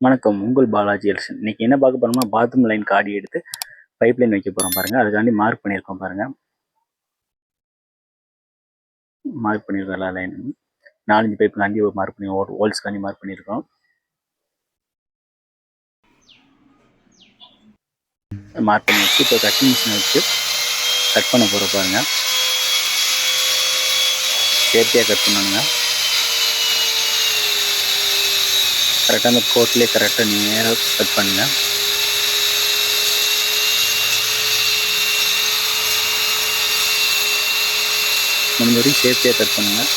வணக்கம். உங்கள் பாலாஜி எலக்ஷன் இன்னைக்கு என்ன பார்க்க போகிறோம்னா பாத்ரூம் லைன் காடி எடுத்து பைப் லைன் வைக்க போகிறோம் பாருங்கள் அதுக்காண்டி மார்க் பண்ணியிருக்கோம் பாருங்க. மார்க் பண்ணியிருக்கோம் எல்லா லைன் நாலஞ்சு பைப் காண்டி மார்க் பண்ணி ஹோல்ஸ் ஹோல்ஸ்க்காண்டி மார்க் பண்ணியிருக்கோம். மார்க் பண்ணி வச்சு இப்போ கட்டிங் மிஷினை வச்சு கட் பண்ண போகிறோம் பாருங்க. சேஃப்டியாக கட் பண்ணணுங்க. கரெக்டாக அந்த கோட்லேயே கரெக்டாக நேராக கட் பண்ணுங்க. முடிஞ்ச வரைக்கும் சேஃப்டியாக கட் பண்ணுங்கள்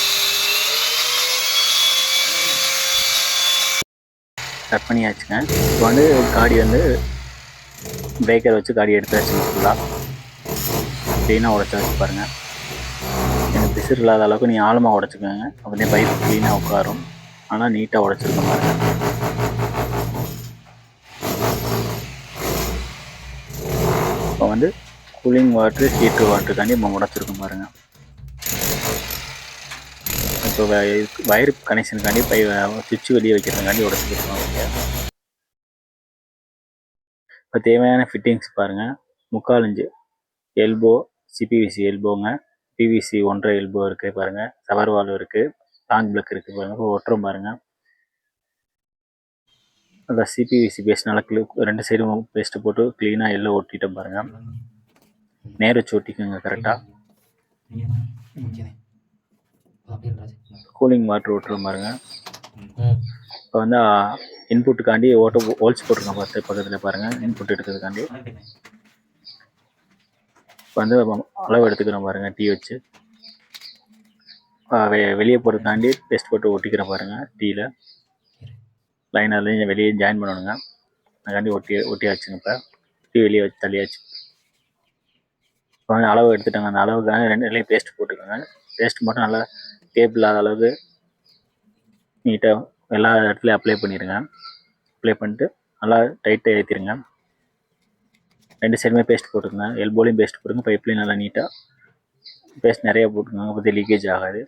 கட் பண்ணியாச்சுங்க. இப்போ வந்து காடி வந்து பிரேக்கர் வச்சு காடி எடுத்து வச்சுங்க ஃபுல்லாக க்ளீனாக உடச்சி வச்சு பாருங்கள் எனக்கு பிசிறு இல்லாத அளவுக்கு நீ ஆழமாக உடச்சிக்கோங்க. அப்படியே பைப் க்ளீனாக உட்காரும். ஆனால் நீட்டாக உடச்சிருக்க பாருங்கள் வந்து கூலிங் வாட்ரு ஹீட்ரு வாட்டருக்காண்டி நம்ம உடச்சிருக்கோம் பாருங்க. இப்போ வயர் கனெக்ஷனுக்காண்டி பை சுவிட்ச் வெளியே வைக்கிறதுக்காண்டி உடச்சிருக்கோம் இப்போ தேவையான ஃபிட்டிங்ஸ் பாருங்கள் முக்கால் இஞ்சு எல்போ சிபிவிசி எல்போங்க பிவிசி ஒன்றரை எல்போ இருக்குது பாருங்க. சவர் இருக்குது இருக்கு. லாங் பிளக் இருக்குது பாருங்கள் ஒட்டுறோம் பாருங்கள் அந்த சிபிவிசி பேஸ்ட் நல்லா க்ளூ ரெண்டு சைடும் பேஸ்ட்டு போட்டு க்ளீனாக எல்லாம் ஒட்டிட்டோம் பாருங்க. நேர் வச்சு ஒட்டிக்கோங்க கரெக்டாக கூலிங் வாட்டர் ஓட்டுறோம் பாருங்க. இப்போ வந்து இன்புட்டுக்காண்டி ஓட்ட ஹோல்ஸ் போட்டிருக்கோம் பார்த்து பக்கத்தில் பாருங்க இன்புட் எடுக்கிறதுக்காண்டி. இப்போ வந்து அளவு எடுத்துக்கிறோம் பாருங்க டீ வச்சு. வெளியே போகிறதுக்காண்டி பேஸ்ட் போட்டு ஒட்டிக்கிறோம் பாருங்க டீயில் லைன் வெளியே ஜாயின் பண்ணணுங்க. அதுக்காண்டி ஒட்டி ஒட்டியாச்சுங்க இப்போ. ஒட்டி வெளியே வச்சு தள்ளியாச்சு. இப்போ வந்து அளவு எடுத்துட்டாங்க. அந்த அளவுக்காக ரெண்டு நிலையும் பேஸ்ட் போட்டுக்கோங்க. பேஸ்ட் மட்டும் நல்லா டேப் இல்லாத அளவுக்கு நீட்டாக எல்லா இடத்துலையும் அப்ளை பண்ணிடுங்க. அப்ளை பண்ணிட்டு நல்லா டைட்டாக ஏற்றிடுங்க ரெண்டு சைடுமே பேஸ்ட் போட்டுக்கோங்க. எல்போலையும் பேஸ்ட் போடுங்க பைப்லையும் நல்லா நீட்டாக பேஸ்ட் நிறையா போட்டுக்கோங்க. அப்போ லீக்கேஜ் ஆகாது.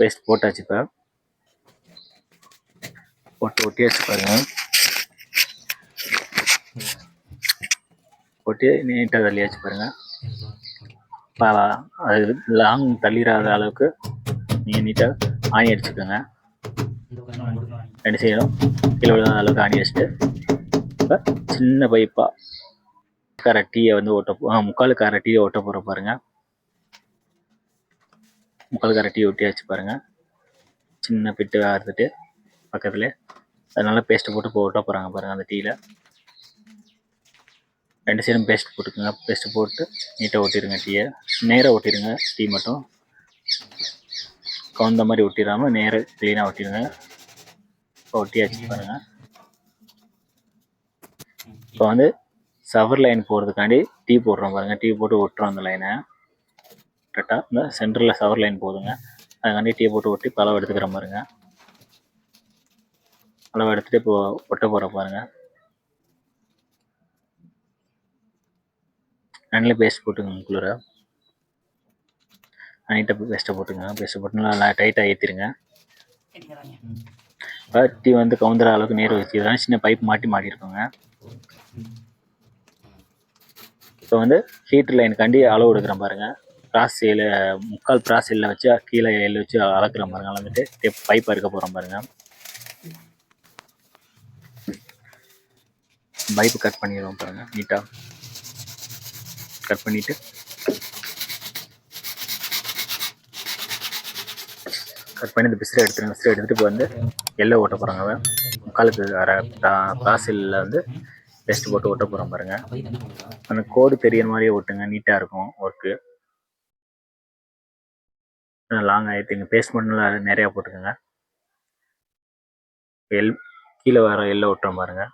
பேஸ்ட் போட்டாச்சு இப்போ. போட்டு ஒட்டியாச்சு பாருங்க. ஒட்டி நீட்டாக தள்ளியாச்சு பாருங்க. பா அது லாங் தள்ளிடாத அளவுக்கு நீங்கள் நீட்டாக ஆணி அடிச்சுக்கோங்க. ரெண்டு செய்யணும் கீழே விழுந்த அளவுக்கு ஆணி அடிச்சுட்டு இப்போ சின்ன பைப்பாக கரை டீயை வந்து ஓட்ட போ- முக்கால் கரை டீயை ஓட்ட போகிற பாருங்க. முக்கால் கரை டீ ஒட்டியாச்சு பாருங்க. சின்ன பிட்டு அறுத்துட்டு பக்கத்துல அதனால பேஸ்ட் போட்டு போட்டா போறாங்க போகிறாங்க பாருங்க அந்த டீயில் ரெண்டு சைடும் பேஸ்ட் போட்டுக்கோங்க. பேஸ்ட் போட்டு நீட்டாக ஒட்டிடுங்க டீயை. நேராக ஒட்டிடுங்க டீ மட்டும். கவுந்த மாதிரி ஒட்டிடாமல் நேராக க்ளீனாக ஒட்டிடுங்க. இப்போ ஒட்டியாச்சு பாருங்க. இப்போ வந்து சவர் லைன் போகிறதுக்காண்டி டீ போடுறோம் பாருங்க. டீ போட்டு ஒட்டுறோம் அந்த லைனை கரெக்டாக இந்த சென்டரில் சவர் லைன் போதுங்க. அதுக்காண்டி டீ போட்டு ஒட்டி பழம் எடுத்துக்கிற பாருங்க. அளவு எடுத்துட்டு இப்போ ஒட்ட போகிற பாருங்க. நல்ல பேஸ்ட் போட்டுங்க குளிர. நீட்டாக பேஸ்ட்டை போட்டுங்க பேஸ்ட்டை போட்டு நல்லா டைட்டாக ஏற்றிடுங்க இப்போ டீ வந்து கவுந்தர அளவுக்கு நீர் வச்சுக்கிறதா சின்ன பைப் மாட்டி மாட்டிருக்கோங்க இப்போ வந்து ஹீட்டர் லைனுக்காண்டி அளவு எடுக்கிறேன் பாருங்க. பிராஸ் ஏழு முக்கால் பிராஸ் ஏழில் வச்சு கீழே ஏழு வச்சு அளக்குறேன் பாருங்க. அளந்துட்டு பைப் அறுக்க போகிறோம் பாருங்க. பைப்பு கட் பண்ணிடுவோம் பாருங்க நீட்டாக கட் பண்ணிவிட்டு கட் பண்ணி இந்த பிசிறு எடுத்துருங்க. பிசிறு எடுத்துகிட்டு இப்போ வந்து எல்லோ ஓட்ட போகிறாங்க முக்காலுக்கு வர பிராசிலில் வந்து பெஸ்ட் போட்டு ஓட்ட போகிறோம் பாருங்க. அந்த கோடு தெரியற மாதிரியே ஓட்டுங்க நீட்டாக இருக்கும் ஒர்க்கு லாங் ஆகிடுங்க பேஸ்ட் பேஸ்மெண்ட்லாம் நிறையா போட்டுக்கோங்க. எல் கீழே வர எல்லோ ஒட்டுறோம் பாருங்கள்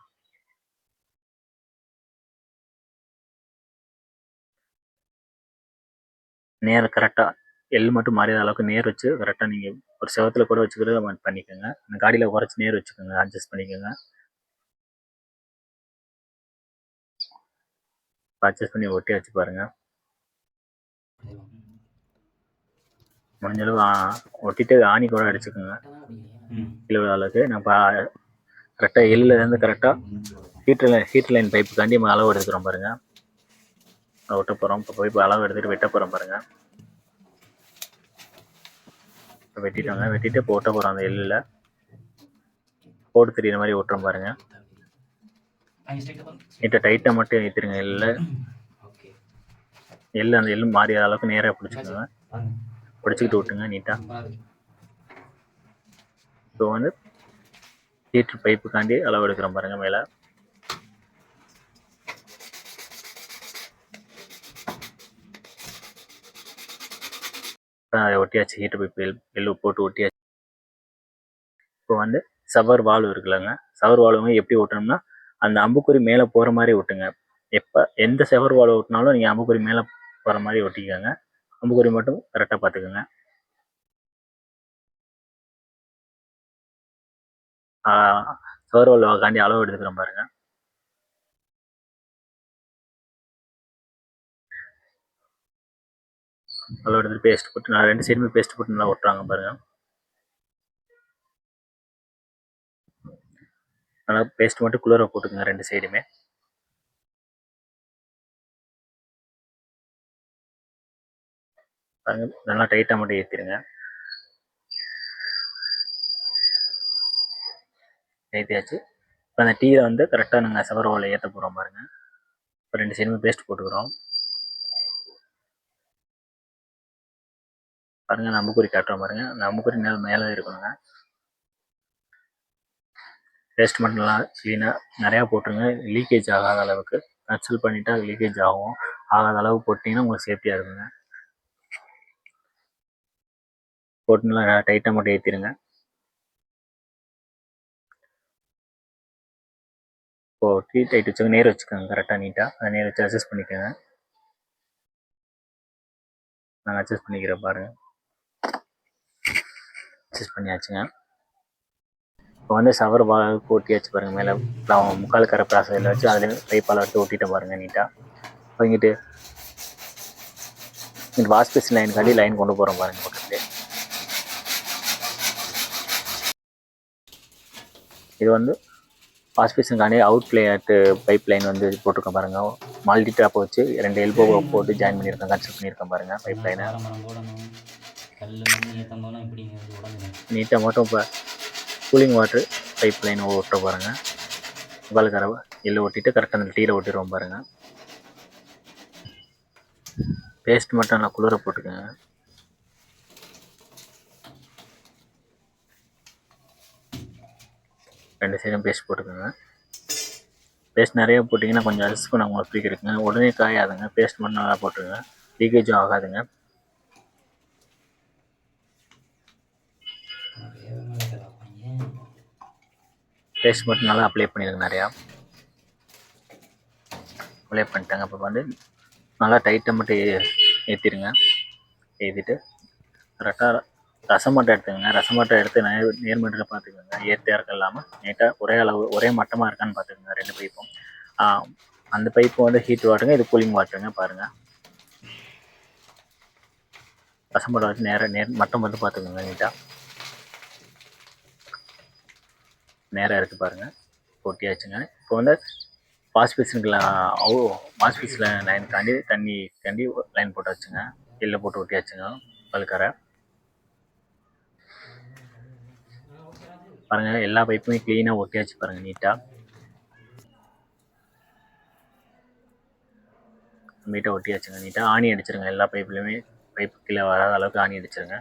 நேர் கரெக்டாக எல் மட்டும் மாறியாத அளவுக்கு நேர் வச்சு கரெக்டாக நீங்கள் ஒரு செவத்துல கூட வச்சுக்கிறது பண்ணிக்கோங்க. அந்த காடியில் குறைச்சி நேர் வச்சுக்கோங்க. அட்ஜஸ்ட் பண்ணிக்கோங்க. அட்ஜஸ்ட் பண்ணி ஒட்டி வச்சு பாருங்க. முடிஞ்ச அளவு ஒட்டிட்டு ஆணி கூட அடிச்சுக்கோங்க. கிலோ அளவுக்கு. நான் பா கரெக்டாக எல்லுலேருந்து கரெக்டாக ஹீட்டர் லைன் ஹீட்டர் லைன் பைப்புக்காண்டி நம்ம அளவு எடுத்துக்கிறோம் பாருங்கள் அதை ஒட்ட போகிறோம் இப்போ போய் அளவு எடுத்துகிட்டு வெட்ட போகிறோம் பாருங்கள் இப்போ வெட்டிட்டோங்க. வெட்டிட்டு இப்போ ஒட்ட போகிறோம் அந்த எல்லில் போட்டு தெரியுற மாதிரி ஒட்டுறோம் பாருங்க. நீட்டை டைட்டாக மட்டும் ஏற்றிருங்க எல்லில் எள்ளு அந்த எள்ளு மாறிய அளவுக்கு நேராக பிடிச்சிக்கோங்க. பிடிச்சிக்கிட்டு விட்டுங்க நீட்டாக இப்போ வந்து ஹீட்டர் பைப்புக்காண்டி அளவு எடுக்கிறோம் பாருங்க மேலே. அதை ஒட்டியாச்சு. ஹீட்டர் பைப் எல் எள்ளு போட்டு ஒட்டியாச்சு. இப்போ வந்து சவர் வால்வு இருக்குல்லங்க. சவர் வால்வுங்க எப்படி ஓட்டணும்னா அந்த அம்புக்குறி மேலே போகிற மாதிரி ஒட்டுங்க. எப்போ எந்த செவர் வால்வு ஓட்டினாலும் நீங்கள் அம்புக்குறி மேலே போகிற மாதிரி ஒட்டிக்கோங்க. அம்புக்குறி மட்டும் கரெக்டாக பார்த்துக்கோங்க. சவர் வாழ்வாக்காண்டி அளவு எடுத்துக்கிறோம் பாருங்க. அளவு எடுத்து பேஸ்ட் போட்டு நான் ரெண்டு சைடுமே பேஸ்ட் போட்டு நல்லா ஒட்டுறாங்க பாருங்க. நல்லா பேஸ்ட் மட்டும் குளிர போட்டுக்கோங்க ரெண்டு சைடுமே நல்லா டைட்டாக மட்டும் ஏற்றிடுங்க ஏற்றியாச்சு இப்போ அந்த டீயில் வந்து கரெக்டாக நாங்கள் சவரவாவில் ஏற்ற போகிறோம் பாருங்க. இப்போ ரெண்டு சைடுமே பேஸ்ட் போட்டுக்கிறோம். பாருங்க நம்புக்குறி அம்புக்குறி காட்டுறோம் பாருங்க. நம்புக்குறி நேரம் மேலே இருக்கணுங்க. வேஸ்ட் மட்டும் க்ளீனாக நிறையா போட்டுருங்க. லீக்கேஜ் ஆகாத அளவுக்கு. நச்சல் பண்ணிட்டா லீக்கேஜ் ஆகும். ஆகாத அளவு போட்டிங்கன்னா உங்களுக்கு சேஃப்டியாக இருக்குங்க. போட்டு டைட்டாக மட்டும் ஏற்றிடுங்க இப்போ டீ டைட் வச்சுக்கோங்க நேர் வச்சுக்கோங்க கரெக்டாக நீட்டாக அதை நேர் வச்சு அட்ஜஸ்ட் பண்ணிக்கோங்க. நாங்கள் அட்ஜஸ்ட் பண்ணிக்கிறேன் பாருங்கள் அட்ஜஸ்ட் பண்ணியாச்சுங்க. இப்போ வந்து சவர் பால் ஒட்டியாச்சு பாருங்க மேலே நான் முக்கால் கரை ப்ராசஸில் வச்சு அதில் பைப்பால் எடுத்து ஓட்டிட்டு பாருங்க நீட்டாக இப்போ இங்கிட்டு இங்கிட்டு வாஷ் லைன் காண்டி லைன் கொண்டு போகிறோம் பாருங்க பக்கத்துலேயே. இது வந்து வாஷ் அவுட் பிளேயர்ட்டு பைப் லைன் வந்து போட்டிருக்கேன் பாருங்க. மல்டி டாப் வச்சு ரெண்டு எல்போ போட்டு ஜாயின் பண்ணியிருக்கேன் கன்ஸ்ட்ரக்ட் பண்ணியிருக்கேன் பாருங்கள் பைப் லைனை கல் மண் இப்படிங்க உடஞ்சிடும் நீட்டாக மட்டும் இப்போ கூலிங் வாட்டர் பைப் லைன் ஒட்ட பாருங்க. முக்கால் கரை எள்ளு ஒட்டிட்டு கரெக்டாக அந்த டீயில் ஒட்டிடுவோம் பாருங்கள் பேஸ்ட் மட்டும் நல்லா குளிர போட்டுக்கோங்க. ரெண்டு சைடும் பேஸ்ட் போட்டுக்கோங்க. பேஸ்ட் நிறையா போட்டிங்கன்னா கொஞ்சம் அரிசிக்கும் நான் உங்களுக்கு பீக்கிருக்குங்க இருக்குங்க உடனே காயாதுங்க. பேஸ்ட் மட்டும் நல்லா போட்டுருங்க லீக்கேஜும் ஆகாதுங்க. டேஸ்ட் மட்டும் நல்லா அப்ளை பண்ணிடுங்க நிறையா. அப்ளை பண்ணிட்டாங்க. அப்போ வந்து நல்லா டைட்டாக மட்டும் ஏற்றிடுங்க ஏற்றிட்டு கரெக்டாக ரசமட்டை எடுத்துக்கோங்க. ரசமட்டை எடுத்து நேர் நேர்மட்டில் பார்த்துக்கோங்க. ஏற்ற இறக்கம் இல்லாமல் நீட்டாக ஒரே அளவு ஒரே மட்டமாக இருக்கான்னு பார்த்துக்கோங்க. ரெண்டு பைப்பும் அந்த பைப்பு வந்து ஹீட் வாட்டருங்க இது கூலிங் வாட்டருங்க பாருங்கள் ரசமட்டை வச்சு நேராக நேர் மட்டம் வந்து பார்த்துக்கோங்க நீட்டாக நேராக இருக்குது பாருங்கள் போட்டியாச்சுங்க இப்போ வந்து வாஷ் பேசினுக்குலாம் ஓ வாஷ் பேஸில் லைன் தாண்டி தண்ணி தாண்டி லைன் போட்டு வச்சுங்க. எல்லை போட்டு ஒட்டியாச்சுங்க பல்கரை. பாருங்கள் எல்லா பைப்புமே க்ளீனாக ஒட்டியாச்சு பாருங்கள் நீட்டாக நீட்டாக ஒட்டியாச்சுங்க நீட்டாக ஆணி அடிச்சிருங்க எல்லா பைப்லையுமே பைப்பு கீழே வராத அளவுக்கு ஆணி அடிச்சிருங்க.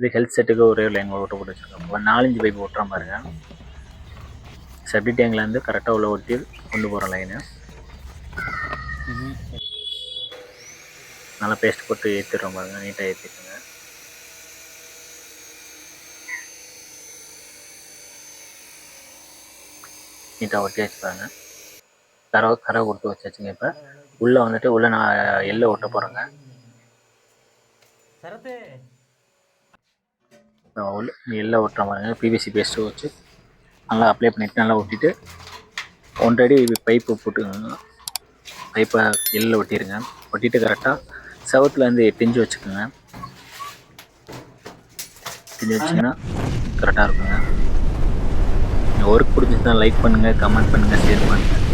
இது ஹெல்த் செட்டுக்கு ஒரே லைன் ஓட்ட போட்டு வச்சுருக்கோம் நாலஞ்சு பைப் ஓட்டுற பாருங்க செப்டி டேங்க்லேருந்து கரெக்டாக உள்ள ஒட்டி கொண்டு போகிற லைனு நல்லா பேஸ்ட் போட்டு ஏற்றிடுறோம் பாருங்க நீட்டாக ஏற்றிட்டுங்க நீட்டாக ஒட்டி வச்சு பாருங்க கரை கரை கொடுத்து வச்சாச்சுங்க இப்போ. உள்ளே வந்துட்டு உள்ளே நான் எள்ள ஒட்ட போகிறேங்க சரத்து எல்லாம் ஒட்டுற மாதிரி பிவிசி பேஸ்ட்டு வச்சு நல்லா அப்ளை பண்ணிவிட்டு நல்லா ஒட்டிட்டு ஒன்றடி பைப்பு போட்டுக்கோங்க பைப்பை எல்லில் ஒட்டிடுங்க ஒட்டிட்டு கரெக்டாக செவத்தில் இருந்து பிஞ்சு வச்சுக்கோங்க. பிஞ்சு இன்ச்சு வச்சிங்கன்னா கரெக்டாக இருக்குங்க. ஒர்க் பிடிச்சிருந்தா லைக் பண்ணுங்கள் கமெண்ட் பண்ணுங்கள் ஷேர் பண்ணுங்கள்